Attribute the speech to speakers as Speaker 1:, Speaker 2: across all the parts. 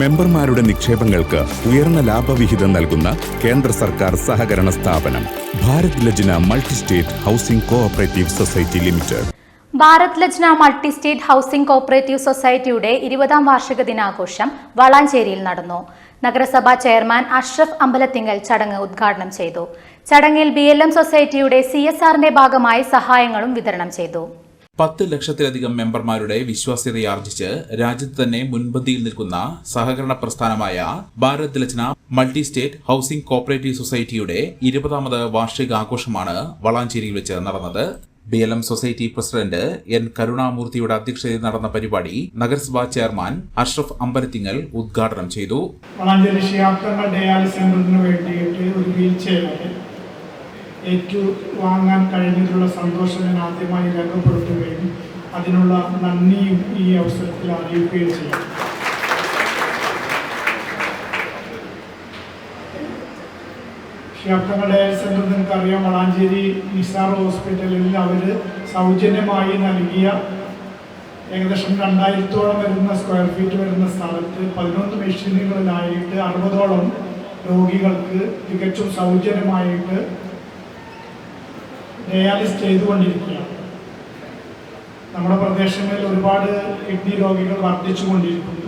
Speaker 1: മെമ്പർമാരുടെ നിക്ഷേപങ്ങൾക്ക് ഉയർന്ന ലാഭവിഹിതം നൽകുന്ന കേന്ദ്ര സർക്കാർ സഹകരണ സ്ഥാപനം Bharat Lajna multi state housing cooperative society limited.
Speaker 2: Bharat Lajna multi state housing cooperative സൊസൈറ്റിയുടെ ഇരുപതാം വാർഷിക ദിനാഘോഷം വളാഞ്ചേരിയിൽ നടന്നു. നഗരസഭാ ചെയർമാൻ അഷ്റഫ് അമ്പലത്തിങ്കൽ ചടങ്ങ് ഉദ്ഘാടനം ചെയ്തു. ചടങ്ങിൽ ബി സൊസൈറ്റിയുടെ സി ഭാഗമായി സഹായങ്ങളും വിതരണം ചെയ്തു.
Speaker 3: പത്ത് ലക്ഷത്തിലധികം മെമ്പർമാരുടെ വിശ്വാസ്യതയാർജിച്ച് രാജ്യത്ത് തന്നെ മുൻപന്തിയിൽ നിൽക്കുന്ന സഹകരണ പ്രസ്ഥാനമായ Bharat Lajna multi state housing cooperative സൊസൈറ്റിയുടെ ഇരുപതാമത് വാർഷികാഘോഷമാണ് വളാഞ്ചേരിയിൽ വെച്ച് നടന്നത്. B L M society president N കരുണാമൂർത്തിയുടെ അധ്യക്ഷതയിൽ നടന്ന പരിപാടി നഗരസഭാ ചെയർമാൻ അഷ്റഫ് അമ്പലത്തിങ്ങൽ ഉദ്ഘാടനം ചെയ്തു.
Speaker 4: വളാഞ്ചേരി ഡയാലിസ് സെന്ററിന് വേണ്ടിയിട്ട് ഒരു വീൽ ചെയർ ഏറ്റു വാങ്ങാൻ കഴിഞ്ഞതിലുള്ള സന്തോഷം ഞാൻ ആദ്യമായി രേഖപ്പെടുത്തുകയും അതിനുള്ള നന്ദിയും ഈ അവസരത്തിൽ അറിയിക്കുകയും ചെയ്യും. ക്ഷേത്രങ്ങളുടെ സെന്റർ നിങ്ങൾക്കറിയാം വളാഞ്ചേരി നിസാർ ഹോസ്പിറ്റലിൽ അവർ സൗജന്യമായി നൽകിയ ഏകദേശം രണ്ടായിരത്തോളം വരുന്ന സ്ക്വയർ ഫീറ്റ് വരുന്ന സ്ഥലത്ത് പതിനൊന്ന് മെഷീനുകളിലായിട്ട് അറുപതോളം രോഗികൾക്ക് തികച്ചും സൗജന്യമായിട്ട് ഡയാലിസ് ചെയ്തുകൊണ്ടിരിക്കുകയാണ്. നമ്മുടെ പ്രദേശങ്ങളിൽ ഒരുപാട് കിഡ്നി രോഗികൾ വർദ്ധിച്ചുകൊണ്ടിരിക്കുന്നു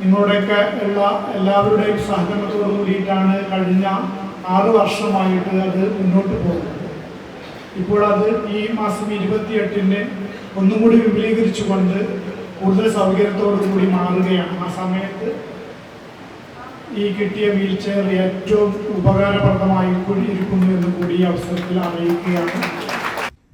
Speaker 4: നിങ്ങളുടെയൊക്കെ ഉള്ള എല്ലാവരുടെയും സഹകരണത്തോടു കൂടിയിട്ടാണ് കഴിഞ്ഞ ആറ് വർഷമായിട്ട് അത് മുന്നോട്ട് പോകുന്നത്. ഇപ്പോൾ അത് ഈ മാസം ഇരുപത്തിയെട്ടിന് ഒന്നും കൂടി വിപുലീകരിച്ചുകൊണ്ട് കൂടുതൽ സൗകര്യത്തോടു കൂടി മാറുകയാണ്. ആ സമയത്ത് ഈ കിട്ടിയ വീൽ ചെയർ ഏറ്റവും ഉപകാരപ്രദമായി ഇരിക്കുന്നു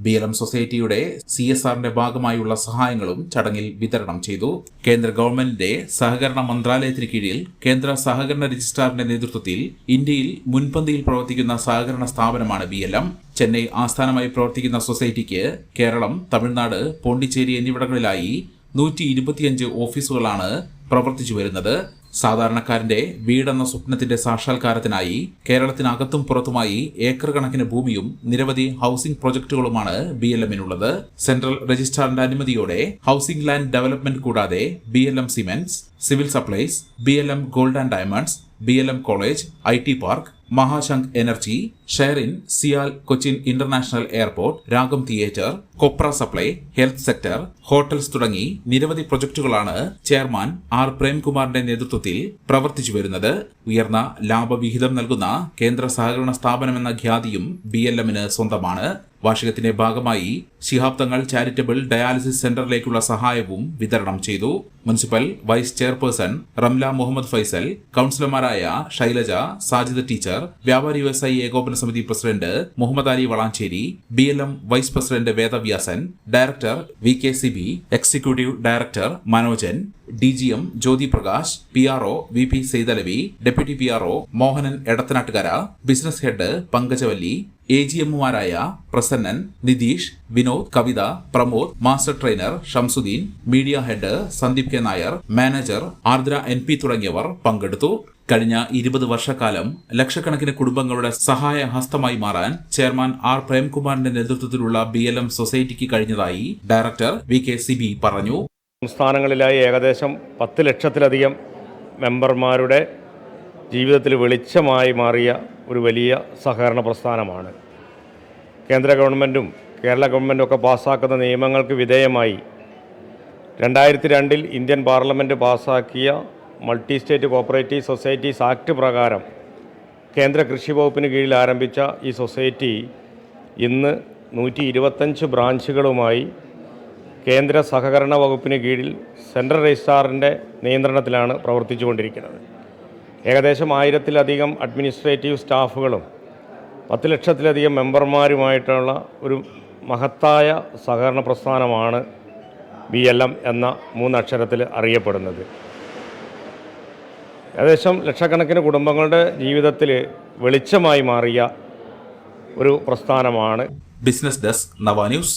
Speaker 4: ഈ
Speaker 3: സൊസൈറ്റിയുടെ സി എസ് ആറിന്റെ ഭാഗമായുള്ള സഹായങ്ങളും ചടങ്ങിൽ വിതരണം ചെയ്തു. കേന്ദ്ര ഗവൺമെന്റിന്റെ സഹകരണ മന്ത്രാലയത്തിന് കീഴിൽ കേന്ദ്ര സഹകരണ രജിസ്ട്രാറിന്റെ നേതൃത്വത്തിൽ ഇന്ത്യയിൽ മുൻപന്തിയിൽ പ്രവർത്തിക്കുന്ന സഹകരണ സ്ഥാപനമാണ് ബി എം. ചെന്നൈ ആസ്ഥാനമായി പ്രവർത്തിക്കുന്ന സൊസൈറ്റിക്ക് കേരളം തമിഴ്നാട് പോണ്ടിച്ചേരി എന്നിവിടങ്ങളിലായി നൂറ്റി ഇരുപത്തിയഞ്ച് ഓഫീസുകളാണ് പ്രവർത്തിച്ചു വരുന്നത്. സാധാരണക്കാരന്റെ വീടെന്ന സ്വപ്നത്തിന്റെ സാക്ഷാത്കാരത്തിനായി കേരളത്തിനകത്തും പുറത്തുമായി ഏക്കർ കണക്കിന് ഭൂമിയും നിരവധി ഹൌസിംഗ് പ്രൊജക്ടുകളുമാണ് ബി എൽ എമ്മിനുള്ളത് സെൻട്രൽ രജിസ്ട്രാറിന്റെ അനുമതിയോടെ ഹൌസിംഗ് ലാൻഡ് ഡെവലപ്മെന്റ് കൂടാതെ B L M cements civil supplies B L M gold and diamonds B L M college I T park മഹാശങ്ക് energy sharing CIAL Cochin international airport Ragam theatre കൊപ്ര supply health sector hotels തുടങ്ങി നിരവധി പ്രൊജക്ടുകളാണ് chairman R പ്രേംകുമാറിന്റെ നേതൃത്വത്തിൽ പ്രവർത്തിച്ചു വരുന്നത്. ഉയർന്ന ലാഭവിഹിതം നൽകുന്ന കേന്ദ്ര സഹകരണ സ്ഥാപനമെന്ന ഖ്യാതിയും ബി എൽ എമ്മിന് സ്വന്തമാണ്. വാർഷികത്തിന്റെ ഭാഗമായി ശിഹാബ് തങ്ങൾ ചാരിറ്റബിൾ ഡയാലിസിസ് സെന്ററിലേക്കുള്ള സഹായവും വിതരണം ചെയ്തു. Municipal vice chairperson Ramla Muhammad Faisal കൌൺസിലർമാരായ Shailaja Sajid teacher വ്യാപാരി വ്യവസായി ഏകോപന സമിതി president Muhammad Ali Valanchery B L M vice president Vedavyasan director V K C B executive director Manojan D G M Jyothi Prakash P R O V P Saithalavi deputy P R O Mohanan Edathanattukara business head Pankajavalli A G എമ്മുമാരായ Prasannan Nitheesh Vinod Kavitha Pramod master trainer Shamsuddin media head Sandeep K Nair manager Ardra N P തുടങ്ങിയവർ പങ്കെടുത്തു. കഴിഞ്ഞ ഇരുപത് വർഷക്കാലം ലക്ഷക്കണക്കിന് കുടുംബങ്ങളുടെ സഹായ ഹസ്തമായി മാറാൻ chairman R പ്രേംകുമാറിന്റെ നേതൃത്വത്തിലുള്ള ബി എൽ എം സൊസൈറ്റിക്ക് കഴിഞ്ഞതായി ഡയറക്ടർ വി കെ പറഞ്ഞു.
Speaker 5: സംസ്ഥാനങ്ങളിലായി ഏകദേശം പത്ത് ലക്ഷത്തിലധികം മെമ്പർമാരുടെ ജീവിതത്തിൽ വെളിച്ചമായി മാറിയ ഒരു വലിയ സഹകരണ പ്രസ്ഥാനമാണ്. കേന്ദ്ര ഗവൺമെന്റും കേരള ഗവൺമെന്റും ഒക്കെ പാസ്സാക്കുന്ന നിയമങ്ങൾക്ക് വിധേയമായി രണ്ടായിരത്തി രണ്ടിൽ ഇന്ത്യൻ പാർലമെന്റ് പാസ്സാക്കിയ multi state cooperative societies act പ്രകാരം കേന്ദ്ര കൃഷി വകുപ്പിന് കീഴിൽ ആരംഭിച്ച ഈ സൊസൈറ്റി ഇന്ന് നൂറ്റി ഇരുപത്തഞ്ച് ബ്രാഞ്ചുകളുമായി കേന്ദ്ര സഹകരണ വകുപ്പിന് കീഴിൽ സെൻട്രൽ രജിസ്ട്രാറിന്റെ നിയന്ത്രണത്തിലാണ് പ്രവർത്തിച്ചുകൊണ്ടിരിക്കുന്നത്. ഏകദേശം ആയിരത്തിലധികം അഡ്മിനിസ്ട്രേറ്റീവ് സ്റ്റാഫുകളും പത്ത് ലക്ഷത്തിലധികം മെമ്പർമാരുമായിട്ടുള്ള ഒരു മഹത്തായ സഹകരണ പ്രസ്ഥാനമാണ് ബി എൽ എം എന്ന മൂന്നക്ഷരത്തിൽ അറിയപ്പെടുന്നത്. ഏകദേശം ലക്ഷക്കണക്കിന് കുടുംബങ്ങളുടെ ജീവിതത്തിൽ വെളിച്ചമായി മാറിയ ഒരു പ്രസ്ഥാനമാണ്.
Speaker 3: Business desk Nava news